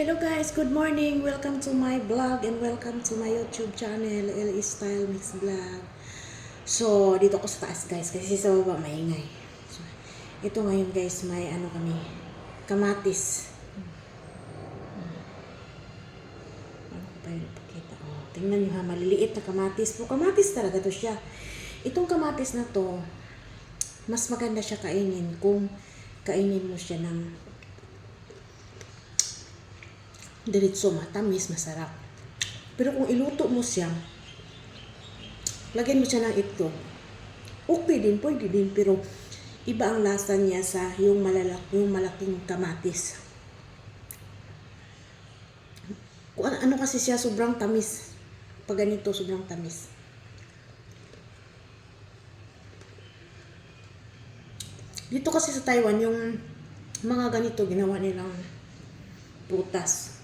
Hello guys, good morning. Welcome to my vlog and welcome to my YouTube channel, LE Style Mix Vlog. So, dito ako sa taas guys kasi sa baba maingay. So, ito ngayon guys, may ano kami, kamatis. Ano ko pa yun ipakita? Oh, tingnan nyo ha, maliliit na kamatis po. Kamatis talaga to siya. Itong kamatis na to, mas maganda siya kainin kung kainin mo siya ng diretso matamis, masarap. Pero kung iluto mo siya, lagyan mo siya ng itlog. Okay din, pwede din, pero iba ang lasa niya sa yung malalak, yung malaking kamatis. Kung ano, kasi siya, sobrang tamis. Pag ganito, sobrang tamis. Dito kasi sa Taiwan, yung mga ganito, ginawa nilang prutas.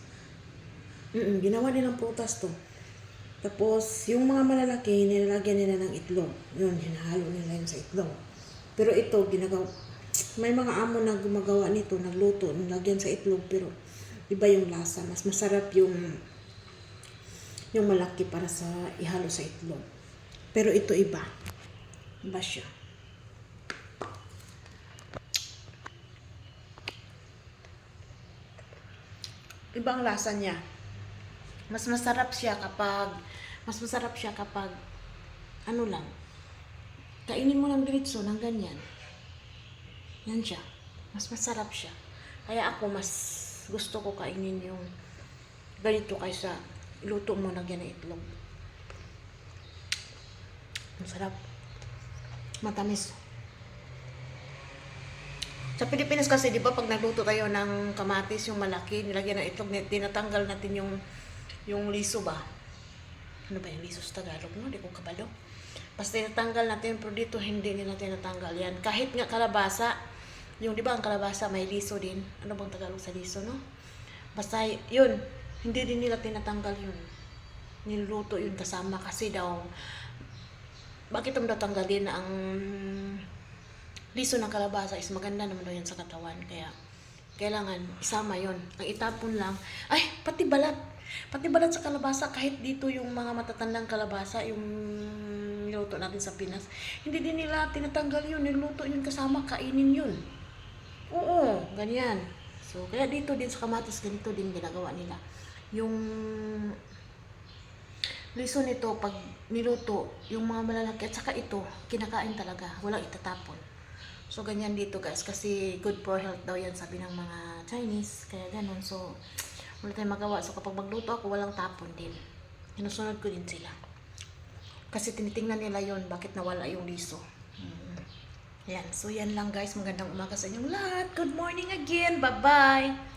Mm ginawa nilang prutas to. Tapos, yung mga malalaki, nilalagyan nila ng itlog. Yun, hinahalo nila yun sa itlog. Pero ito, ginagawa, may mga amo na gumagawa nito, nagluto, nilagyan sa itlog, pero iba yung lasa. Mas masarap yung yung malaki para sa ihalo sa itlog. Pero ito iba. Iba siya. Iba ang lasa niya. Mas masarap siya kapag mas masarap siya kapag ano lang. Kainin mo ng diretso ng ganyan. Yan siya. Mas masarap siya. Kaya ako mas gusto ko kainin yung ganito kaysa iluto mo na ganyan itlog. Masarap. Matamis. Sa Pilipinas kasi, di ba, pag nagluto tayo ng kamatis, yung malaki, nilagyan ng itlog, tinatanggal natin yung yung liso ba? Ano ba yung liso sa Tagalog? No? Di ko kabalo. Basta tinatanggal natin, pero dito hindi nila tinatanggal yan. Kahit nga kalabasa, yung di ba ang kalabasa may liso din. Ano bang Tagalog sa liso, no? Basta yun, hindi din nila tinatanggal yun. Niluluto yun kasama kasi daw, bakit mo tanggalin ang liso ng kalabasa is maganda naman daw yan sa katawan. Kaya, kailangan isama yon Ang itapon lang, ay, pati balat. Pati balat sa kalabasa, kahit dito yung mga matatandang kalabasa, yung niluto natin sa Pinas, hindi din nila tinatanggal yun. Niluto yun kasama, kainin yun. Oo, ganyan. So, kaya dito din sa kamatis, ganito din ginagawa nila. Yung liso nito, pag niluto, yung mga malalaki, at saka ito, kinakain talaga. Walang itatapon. So, ganyan dito guys. Kasi good for health daw yan, sabi ng mga Chinese. Kaya ganun. So, wala tayong magawa. So, kapag magluto ako, walang tapon din. Sinusunod ko din sila. Kasi tinitingnan nila yon bakit nawala yung liso. Mm. Yan. So, yan lang guys. Magandang umaga sa inyong lahat. Good morning again. Bye-bye.